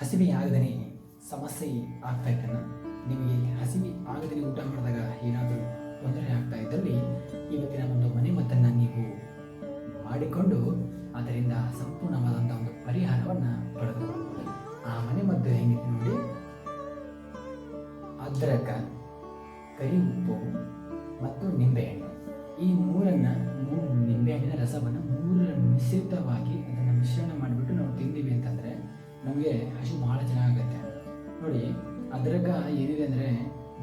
ಹಸಿವೆ ಆಗದೇ ಸಮಸ್ಯೆ ಆಗ್ತಾ ಇದ್ದಾನ ನಿಮಗೆ ಹಸಿವೆ ಆಗದೇ ಊಟ ಮಾಡಿದಾಗ ಏನಾದರೂ ತೊಂದರೆ ಆಗ್ತಾ ಇದ್ದಲ್ಲಿ ಇವತ್ತಿನ ಒಂದು ಮನೆ ಮದ್ದನ್ನು ನೀವು ಮಾಡಿಕೊಂಡು ಅದರಿಂದ ಸಂಪೂರ್ಣವಾದಂಥ ಒಂದು ಪರಿಹಾರವನ್ನು ಪಡೆದುಕೊಳ್ಳಬಹುದು. ಆ ಮನೆ ಮದ್ದು ಹೆಂಗಿದೆ ನೋಡಿ? ಅದ್ರಕ ಕರಿ ಉಪ್ಪು ಮತ್ತು ನಿಂಬೆಹಣ್ಣು. ಈ ಮೂರನ್ನು ಮೂರು ನಿಂಬೆಹಣ್ಣಿನ ರಸವನ್ನು ಮೂರರ ಮಿಶ್ರಿತವಾಗಿ ಅದನ್ನು ಮಿಶ್ರಣ ಮಾಡಿಬಿಟ್ಟು ನಾವು ತಿಂದೀವಿ ಅಂತಂದರೆ ನಮಗೆ ನೋಡಿ, ಅದ್ರಗ ಏನಿದೆ ಅಂದರೆ,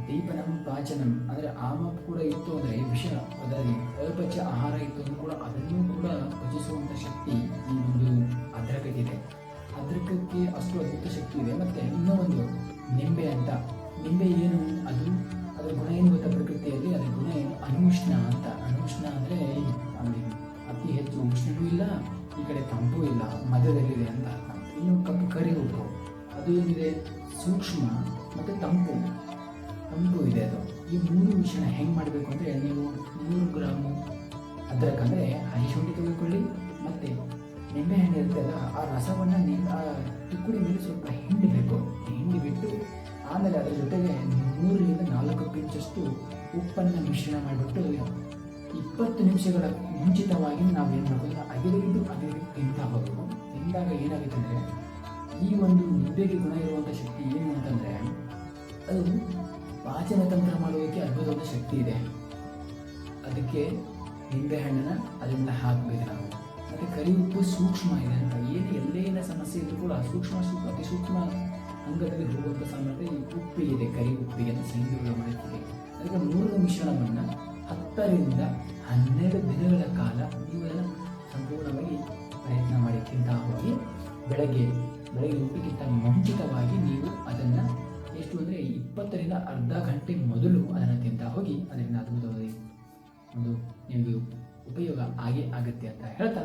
ದೀಪನಂ ಪಾಚನಂ, ಅಂದರೆ ಆಮ ಕೂಡ ಇತ್ತು ಅಂದರೆ ವಿಷ, ಅದರಲ್ಲಿ ಅಪಚ ಆಹಾರ ಇತ್ತು ಅಂದ್ರೂ ಕೂಡ ಅದನ್ನು ಕೂಡ ಪಚಿಸುವಂಥ ಶಕ್ತಿ ಈ ಒಂದು ಅದ್ರಕಕ್ಕಿದೆ ಅದ್ರಕಕ್ಕೆ ಅಷ್ಟು ಅದ್ಭುತ ಶಕ್ತಿ ಇದೆ. ಮತ್ತು ಇನ್ನೂ ಒಂದು ನಿಂಬೆ ಅಂತ. ನಿಂಬೆ ಏನು? ಅದು ಅದರ ಗುಣ ಏನು ಗೊತ್ತಾ ಪ್ರಕೃತಿಯಲ್ಲಿ? ಅದರ ಗುಣ ಅನುಷ್ಣ ಅಂತ. ಅನುಷ್ಣ ಅಂದರೆ ಅಲ್ಲಿ ಅತಿ ಹೆಚ್ಚು ಉಷ್ಣವೂ ಇಲ್ಲ, ಈ ಕಡೆ ತಂಪು ಇಲ್ಲ, ಮಧ್ಯದಲ್ಲಿದೆ ಅಂತ ಅರ್ಥ. ಇನ್ನು ಕಪ್ಪು ಕರಿ ಉಪ್ಪು ಅದು ಏನಿದೆ? ಸೂಕ್ಷ್ಮ ಮತ್ತು ತಂಪು. ತಂಪು ಇದೆ ಅದು. ಈ ಮೂರು ಮಿಶ್ರಣ ಹೆಂಗೆ ಮಾಡಬೇಕು ಅಂದರೆ ನೀವು ನೂರು ಗ್ರಾಮು ಅದಕ್ಕೆ ಅಂದರೆ ಹಸಿಶುಂಠಿ ತೆಗೆದುಕೊಳ್ಳಿ ಮತ್ತು ನಿಂಬೆಹಣ್ಣು ಅಲ್ಲ, ಆ ರಸವನ್ನು ನೀವು ಆ ತುಕ್ಕುಡಿ ಮೇಲೆ ಸ್ವಲ್ಪ ಹಿಂಡಬೇಕು ಹಿಂಡಿ ಬಿಟ್ಟು ಆಮೇಲೆ ಅದರ ಜೊತೆಗೆ ಮೂರರಿಂದ ನಾಲ್ಕು ಪಿಂಚಷ್ಟು ಉಪ್ಪನ್ನು ಮಿಶ್ರಣ ಮಾಡಿಬಿಟ್ಟು ಇಪ್ಪತ್ತು ನಿಮಿಷಗಳ ಮುಂಚಿತವಾಗಿ ನಾವು ಮಾಡಬೇಕು ಅಗಿಲಿದ್ದು ಅಗಿಲಿದ್ದು ತಿಂತಾ ಹೋಗಬೇಕು. ತಿಂದಾಗ ಏನಾಗುತ್ತೆ ಅಂದರೆ ಈ ಒಂದು ನಿದ್ದೆಗೆ ಗುಣ ಇರುವಂಥ ಶಕ್ತಿ ಏನು ಅಂತಂದರೆ, ಅದು ಪಾಚನ ತಂತ್ರ ಮಾಡೋದಕ್ಕೆ ಅದ್ಭುತವಾದ ಶಕ್ತಿ ಇದೆ. ಅದಕ್ಕೆ ನಿಂಬೆಹಣ್ಣನ್ನ ಅದರಿಂದ ಹಾಕಬೇಕು ನಾವು. ಮತ್ತು ಕರಿ ಉಪ್ಪು ಸೂಕ್ಷ್ಮ ಇದೆ ಅಂತ. ಏನು ಎಲ್ಲೇನ ಸಮಸ್ಯೆ ಇದ್ರೂ ಕೂಡ ಸೂಕ್ಷ್ಮ ಸೂಕ್ಷ್ಮ, ಅತಿ ಸೂಕ್ಷ್ಮ ಅಂಗದಲ್ಲಿ ಹೋಗುವಂಥ ಸಾಮರ್ಥ್ಯ ಈ ಉಪ್ಪಿಗಿದೆ ಕರಿ ಉಪ್ಪಿಗೆ ಅಂತ ಸೈನ್ಯಗಳ ಮಾಡುತ್ತಿದೆ ಅದಕ್ಕೆ ಮೂರು ಮಿಶ್ರಣವನ್ನು ಹತ್ತರಿಂದ ಹನ್ನೆರಡು ದಿನಗಳ ಕಾಲ ಬೆಳಗ್ಗೆ ಬೆಳಗ್ಗೆ ಊಟಕ್ಕಿಂತ ಮುಂಚಿತವಾಗಿ ನೀವು ಅದನ್ನು ಎಷ್ಟು ಅಂದರೆ ಇಪ್ಪತ್ತರಿಂದ ಅರ್ಧ ಗಂಟೆ ಮೊದಲು ಅದನ್ನು ತಿಂತಾ ಹೋಗಿ ಅದರಿಂದ ಅದ್ಭುತವಾದ ಒಂದು ನಿಮಗೆ ಉಪಯೋಗ ಆಗೇ ಆಗುತ್ತೆ ಅಂತ ಹೇಳ್ತಾ,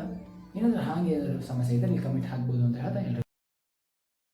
ಏನಾದರೂ ಹಾಗೆ ಏನಾದರೂ ಸಮಸ್ಯೆ ಇದ್ದರೆ ಕಮೆಂಟ್ ಹಾಕ್ಬೋದು ಅಂತ ಹೇಳ್ತಾ ಎಲ್ಲರೂ